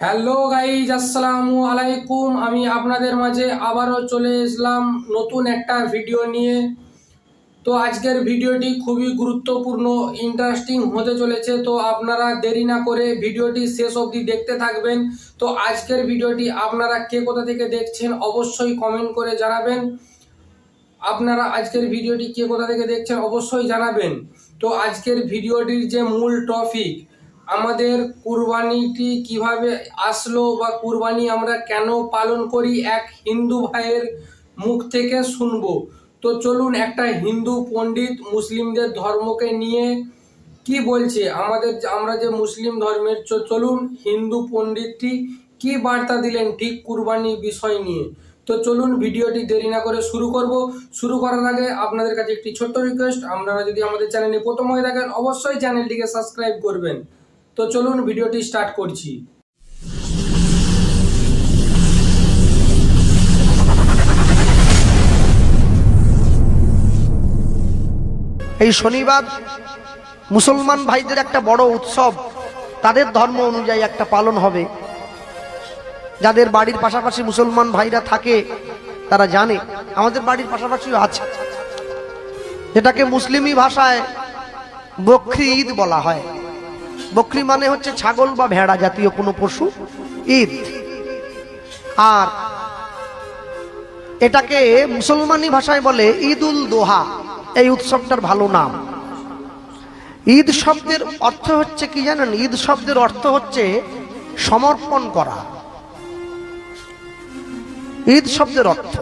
Hello guys আসসালামু আলাইকুম। আমি আপনাদের মাঝে আবারও চলে এসলাম নতুন একটা ভিডিও নিয়ে। তো আজকের ভিডিওটি খুবই গুরুত্বপূর্ণ ইন্টারেস্টিং হতে চলেছে। তো আপনারা দেরি না করে ভিডিওটি শেষ অবধি দেখতে থাকবেন। তো আজকের ভিডিওটি আপনারা কে কোথা থেকে দেখছেন অবশ্যই কমেন্ট করে জানাবেন। আপনারা আজকের ভিডিওটি কে কোথা থেকে দেখছেন অবশ্যই জানাবেন। তো আজকের ভিডিওটির যে মূল টপিক আমাদের কুরবানিটি কীভাবে আসলো বা কুরবানি আমরা কেন পালন করি, এক হিন্দু ভাইয়ের মুখ থেকে শুনব। তো চলুন একটা হিন্দু পণ্ডিত মুসলিমদের ধর্মকে নিয়ে কি বলছে? আমাদের আমরা যে মুসলিম ধর্মের চলুন হিন্দু পণ্ডিতটি কি বার্তা দিলেন ঠিক কুরবানি বিষয় নিয়ে? তো চলুন ভিডিওটি দেরি না করে শুরু করব। শুরু করার আগে আপনাদের কাছে একটি ছোট্ট রিকোয়েস্ট আপনারা যদি আমাদের চ্যানেলে প্রথম হয়ে থাকেন, অবশ্যই চ্যানেলটিকে সাবস্ক্রাইব করবেন। তো চলুন ভিডিওটি স্টার্ট করছি। এই শনিবার মুসলমান ভাইদের একটা বড় উৎসব। তাদের ধর্ম অনুযায়ী একটা পালন হবে। যাদের বাড়ির পাশাপাশি মুসলমান ভাইরা থাকে, তারা জানে, আমাদের বাড়ির পাশাপাশিও আছে। যেটাকে মুসলিমই ভাষায় বকরি ঈদ বলা হয়। বকরি মানে হচ্ছে ছাগল বা ভেড়া জাতীয় কোনো পশু। ঈদ। আর এটাকে মুসলমানি ভাষায় বলে ঈদ উল দোহা। এই উৎসবটার ভালো নাম। ঈদ শব্দের অর্থ হচ্ছে কি জানেন? ঈদ শব্দের অর্থ হচ্ছে সমর্পণ করা। ঈদ শব্দের অর্থ।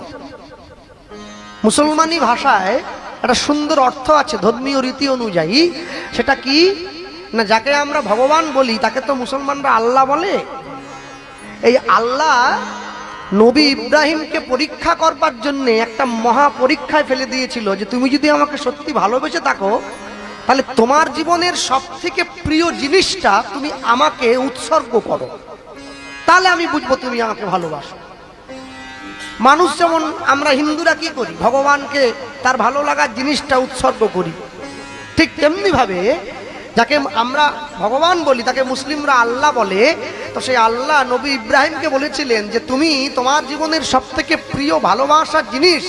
মুসলমানি ভাষায় একটা সুন্দর অর্থ আছে ধর্মীয় রীতি অনুযায়ী। সেটা কি? না, যাকে আমরা ভগবান বলি, তাকে তো মুসলমানরা আল্লাহ বলে। এই আল্লাহ নবী ইব্রাহিমকে পরীক্ষা করবার জন্য একটা মহা পরীক্ষায় ফেলে দিয়েছিল যে, তুমি যদি আমাকে সত্যি ভালোবেসে থাকো, তাহলে তোমার জীবনের সব থেকে প্রিয় জিনিসটা তুমি আমাকে উৎসর্গ করো। তাহলে আমি বুঝব তুমি আমাকে ভালোবাসো। মানুষ যেমন, আমরা হিন্দুরা কি করি? ভগবানকে তার ভালো লাগার জিনিসটা উৎসর্গ করি। ঠিক তেমনি ভাবে যাকে আমরা ভগবান বলি, তাকে মুসলিমরা আল্লাহ বলে, তো সেই আল্লাহ নবী ইব্রাহিমকে বলেছিলেন যে, তুমি তোমার জীবনের সব থেকে প্রিয় ভালোবাসার জিনিস,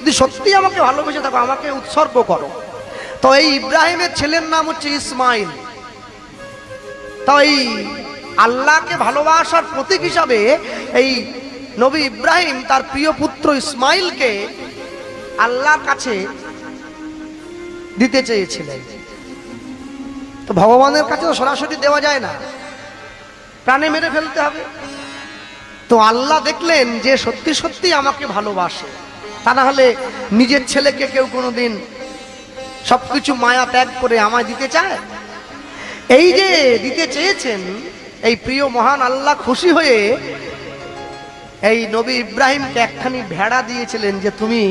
যদি সত্যি আমাকে ভালোবেসে থাকো, আমাকে উৎসর্গ করো। তো এই ইব্রাহিমের ছেলের নাম হচ্ছে ইসমাইল। তো এই আল্লাহকে ভালোবাসার প্রতীক হিসাবে এই নবী ইব্রাহিম তার প্রিয় পুত্র ইসমাইলকে আল্লাহর কাছে দিতে চেয়েছিলেন। তো ভগবানের কাছে তো সরাসরি দেওয়া যায় না। প্রাণে মেরে ফেলতে হবে। তো আল্লাহ দেখলেন যে সত্যি সত্যি আমাকে ভালোবাসে। তা না হলে নিজের ছেলেকে কেউ কোনোদিন সবকিছু মায়া ত্যাগ করে আমায় দিতে চায়? এই যে দিতে চেয়েছেন এই প্রিয় মহান আল্লাহ খুশি হয়ে এই নবী ইব্রাহিমকে একখানি ভেড়া দিয়েছিলেন যে, তুমি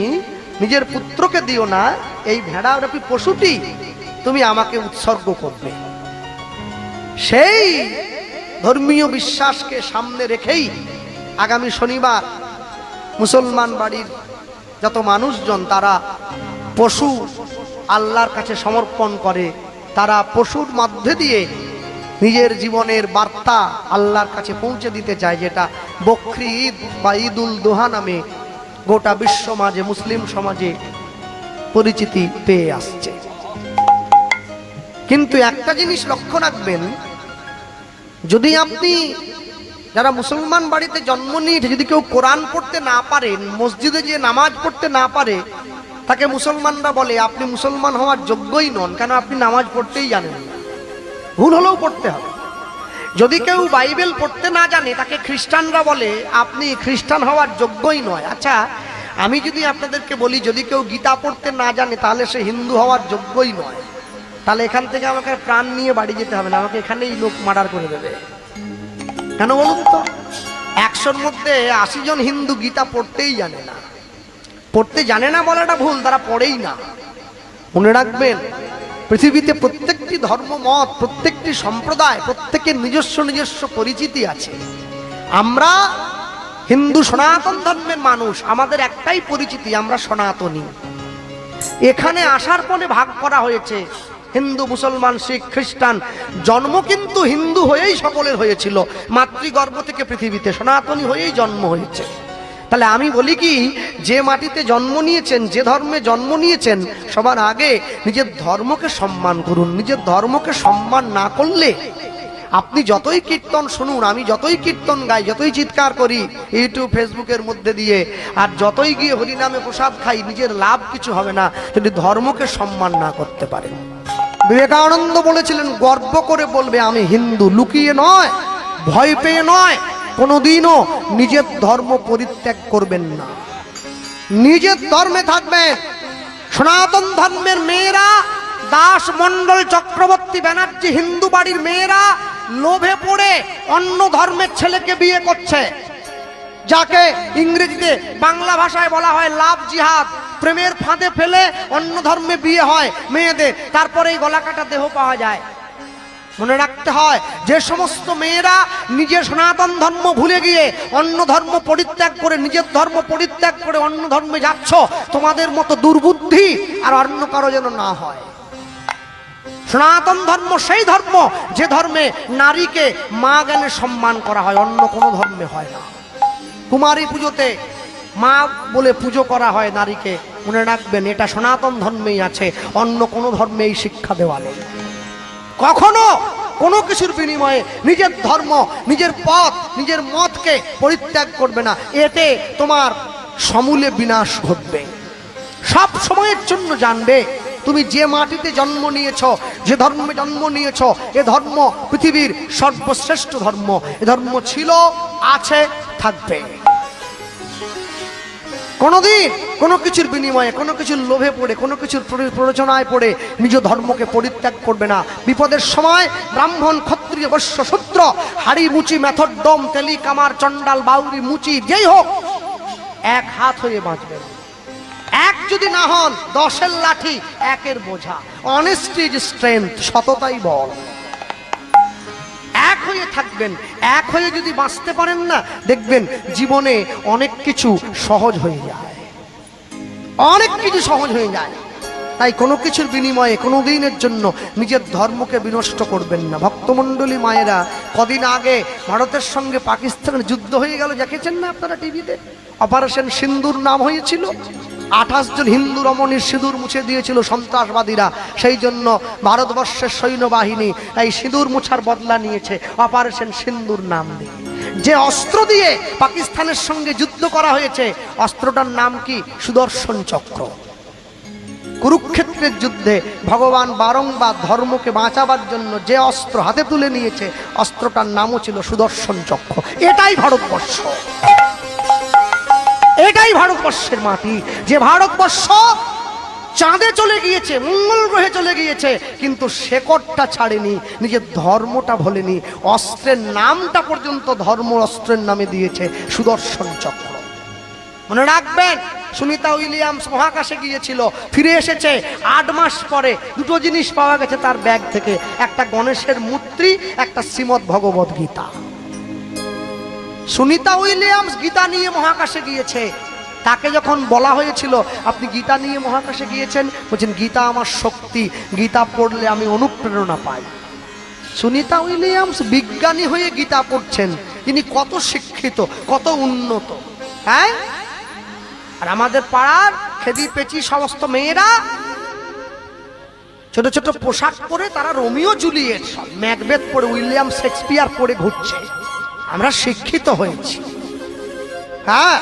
নিজের পুত্রকে দিও না, এই ভেড়া রূপী পশুটি তুমি আমাকে উৎসর্গ করবে। সেই ধর্মীয় বিশ্বাসকে সামনে রেখেই আগামী শনিবার মুসলমান বাড়ির যত মানুষজন, তারা পশু আল্লাহর কাছে সমর্পণ করে, তারা পশুর মধ্যে দিয়ে নিজের জীবনের বার্তা আল্লাহর কাছে পৌঁছে দিতে চায়, যেটা বকরি ঈদ বা ঈদ উল দোহা নামে গোটা বিশ্ব সমাজে মুসলিম সমাজে পরিচিতি পেয়ে আসছে। কিন্তু একটা জিনিস লক্ষ্য রাখবেন, যদি আপনি যারা মুসলমান বাড়িতে জন্ম নিয়ে যদি কেউ কোরআন পড়তে না পারেন, মসজিদে যে নামাজ পড়তে না পারে, তাকে মুসলমানরা বলে, আপনি মুসলমান হওয়ার যোগ্যই নন, কেন আপনি নামাজ পড়তেই জানেন ভুল হলেও পড়তে হবে। যদি কেউ বাইবেল পড়তে না জানে, তাকে খ্রিস্টানরা বলে, আপনি খ্রিস্টান হওয়ার যোগ্যই নয়। আচ্ছা আমি যদি আপনাদেরকে বলি, যদি কেউ গীতা পড়তে না জানে, তাহলে সে হিন্দু হওয়ার যোগ্যই নয়। তাহলে এখান থেকে আমাকে প্রাণ নিয়ে বাড়ি যেতে হবে না, আমাকে এখানেই লোক মার্ডার করে দেবে। কেন বলুন তো? একশোর মধ্যে আশি জন হিন্দু গীতা পড়তেই জানে না। পড়তে জানে না বলাটা ভুল, তারা পড়েই না। মনে রাখবেন, পৃথিবীতে প্রত্যেকটি ধর্মমত প্রত্যেকটি সম্প্রদায়, প্রত্যেকের নিজস্ব নিজস্ব পরিচিতি আছে। আমরা হিন্দু সনাতন ধর্মের মানুষ, আমাদের একটাই পরিচিতি, আমরা সনাতনী। এখানে আসার পরে ভাগ করা হয়েছে। হিন্দু, মুসলমান, শিখ, খ্রিস্টান, জন্ম কিন্তু হিন্দু হয়েই সকলের হয়েছিল। মাতৃগর্ভ থেকে পৃথিবীতে সনাতনী হয়েই জন্ম হয়েছে। তাহলে আমি বলি কি, যে মাটিতে জন্ম নিয়েছেন, যে ধর্মে জন্ম নিয়েছেন, সবার আগে নিজের ধর্মকে সম্মান করুন। নিজের ধর্মকে সম্মান না করলে আপনি যতই কীর্তন শুনুন, আমি যতই কীর্তন গাই, যতই চিৎকার করি, ইউটিউব, ফেসবুকের মধ্যে দিয়ে, আর যতই গিয়ে হরিনামে প্রসাদ খাই, নিজের লাভ কিছু হবে না যদি ধর্মকে সম্মান না করতে পারেন। বিবেকানন্দ বলেছিলেন, গর্ব করে বলবে, আমি হিন্দু, লুকিয়ে নয়, ভয় পেয়ে নয়, কোনোদিনও নিজের ধর্ম পরিত্যাগ করবেন না। নিজের ধর্মে থাকবেন সনাতন ধর্মের মেয়েরা, দাস মণ্ডল চক্রবর্তী ব্যানার্জি হিন্দু বাড়ির মেয়েরা লোভে পড়ে অন্য ধর্মের ছেলেকে বিয়ে করছে, যাকে ইংরেজিতে বাংলা ভাষায় বলা হয় লাভ জিহাদ। প্রেমের ফাঁদে ফেলে অন্য ধর্মে বিয়ে হয় মেয়েদের তারপরে এই গলাকাটা দেহ পাওয়া যায়। মনে রাখতে হয়, যে সমস্ত মেয়েরা নিজের সনাতন ধর্ম ভুলে গিয়ে অন্য ধর্ম পরিত্যাগ করে, নিজের ধর্ম পরিত্যাগ করে অন্য ধর্মে যাচ্ছ, তোমাদের মতো দুর্বুদ্ধি আর অন্য কারও যেন না হয়। সনাতন ধর্ম সেই ধর্ম যে ধর্মে নারীকে মা জ্ঞানে সম্মান করা হয়, অন্য কোনো ধর্মে হয় না। কুমারী পুজোতে মা বলে পুজো করা হয় নারীকে। মনে রাখবেন, এটা সনাতন ধর্মেই আছে, অন্য কোনো ধর্মে এই শিক্ষা দেওয়া নেই। কখনো কোনো কিছুর বিনিময়ে নিজের ধর্ম, নিজের পথ, নিজের মতকে পরিত্যাগ করবে না। এতে তোমার সমূলে বিনাশ ঘটবে। সব সময়ের জন্য জানবে, তুমি যে মাটিতে জন্ম নিয়েছ, যে ধর্মে জন্ম নিয়েছ, এ ধর্ম পৃথিবীর সর্বশ্রেষ্ঠ ধর্ম, এ ধর্ম ছিল, আছে, থাকবে। কোনোদিন কোনো কিছুর বিনিময়ে, কোনো কিছুর লোভে পড়ে, কোনো কিছুর প্ররোচনায় পড়ে নিজ ধর্মকে পরিত্যাগ করবে না। বিপদের সময় ব্রাহ্মণ, ক্ষত্রিয়, বৈশ্য, শূদ্র, হাড়ি, মুচি, মেথড ডোম তেলি, কামার, চণ্ডাল, বাউরি, মুচি, যেই হোক, এক হাত হয়ে বাঁচবেন এক যদি না হন, দশের লাঠি একের বোঝা। অনেস্টি স্ট্রেংথ সততাই বল। এক হয়ে থাকবেন এক হয়ে যদি বাঁচতে পারেন না, দেখবেন জীবনে অনেক কিছু সহজ হয়ে যায়। অনেক কিছু সহজ হয়ে যায়। তাই কোনো কিছুর বিনিময়ে, কোনো দিনের জন্য নিজের ধর্মকে বিনষ্ট করবেন না। ভক্তমণ্ডলী মায়েরা, কদিন আগে ভারতের সঙ্গে পাকিস্তানের যুদ্ধ হয়ে গেল, দেখেছেন না আপনারা টিভিতে? অপারেশন সিন্দুর নাম হয়েছিল। আঠাশ জন হিন্দু রমণীর সিঁদুর মুছে দিয়েছিল সন্ত্রাসবাদীরা। সেই জন্য ভারতবর্ষের সৈন্যবাহিনী এই সিঁদুর মুছার বদলা নিয়েছে, অপারেশন সিন্দুর নাম দিয়ে। যে অস্ত্র দিয়ে পাকিস্তানের সঙ্গে যুদ্ধ করা হয়েছে, অস্ত্রটার নাম কি? সুদর্শন চক্র। কুরুক্ষেত্রের যুদ্ধে ভগবান বারংবার ধর্মকে বাঁচাবার জন্য যে অস্ত্র হাতে তুলে নিয়েছে, অস্ত্রটার নামও ছিল সুদর্শন চক্র। এটাই ভারতবর্ষ। এটাই ভারতবর্ষের মাটি। যে ভারতবর্ষ চাঁদে চলে গিয়েছে, মঙ্গল গ্রহে চলে গিয়েছে, কিন্তু শেকড়টা ছাড়েনি, নিজের ধর্মটা ভোলেনি, অস্ত্রের নামটা পর্যন্ত ধর্ম অস্ত্রের নামে দিয়েছে সুদর্শন চক্র। মনে রাখবেন, সুনিতা উইলিয়ামস মহাকাশে গিয়েছিল, ফিরে এসেছে আট মাস পরে। দুটো জিনিস পাওয়া গেছে তার ব্যাগ থেকে, একটা গণেশের মূর্তি, একটা শ্রীমৎ ভগবত গীতা। সুনিতা উইলিয়ামস গীতা নিয়ে মহাকাশে গিয়েছে। তাকে যখন বলা হয়েছিল, আপনি গীতা নিয়ে মহাকাশে গিয়েছেন? বলছেন, গীতা আমার শক্তি, গীতা পড়লে আমি অনুপ্রেরণা পাই। সুনিতা উইলিয়ামস বিজ্ঞানী হয়ে গীতা পড়ছেন। তিনি কত শিক্ষিত, কত উন্নত হ্যাঁ? আর আমাদের পাড়ার খেদি পেচি সমস্ত মেয়েরা ছোট ছোট পোশাক পরে তারা রোমিও জুলিয়েট, ম্যাকবেথ পরে উইলিয়াম শেক্সপিয়ার পরে ঘুরছে। আমরা শিক্ষিত হয়েছি। হ্যাঁ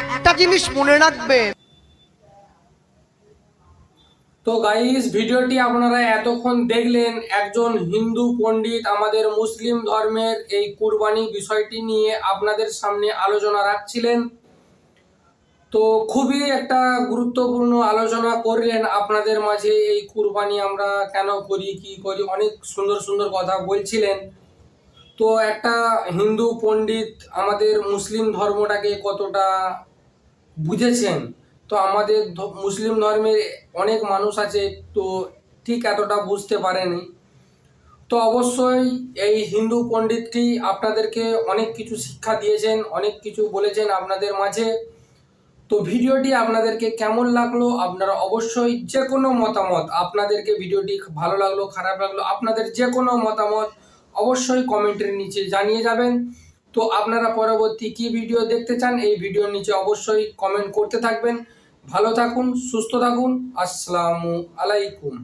একটা জিনিস মনে রাখবে। তো গাইস ভিডিওটি আপনারা এতক্ষণ দেখলেন, একজন হিন্দু পণ্ডিত আমাদের মুসলিম ধর্মের এই কুরবানি বিষয়টি নিয়ে আপনাদের সামনে আলোচনা রাখছিলেন। তো খুবই একটা গুরুত্বপূর্ণ আলোচনা করলেন আপনাদের মাঝে এই কুরবানি আমরা কেন করি, কি করি, অনেক সুন্দর সুন্দর কথা বলছিলেন। তো একটা হিন্দু পণ্ডিত আমাদের মুসলিম ধর্মটাকে কতটা বুঝেছেন? তো আমাদের মুসলিম ধর্মের অনেক মানুষ আছে, তো ঠিক এতটা বুঝতে পারেনি। তো অবশ্যই এই হিন্দু পণ্ডিতটি আপনাদেরকে অনেক কিছু শিক্ষা দিয়েছেন, অনেক কিছু বলেছেন আপনাদের মাঝে। তো ভিডিওটি আপনাদেরকে কেমন লাগল? আপনারা অবশ্যই যে কোনো মতামত আপনাদেরকে ভিডিওটি ভালো লাগল, খারাপ লাগল, আপনাদের যে কোনো মতামত অবশ্যই কমেন্টের নিচে জানিয়ে যাবেন। তো আপনারা পরবর্তী কি ভিডিও দেখতে চান, এই ভিডিওর নিচে অবশ্যই কমেন্ট করতে থাকবেন। ভালো থাকুন, সুস্থ থাকুন, আসসালামু আলাইকুম।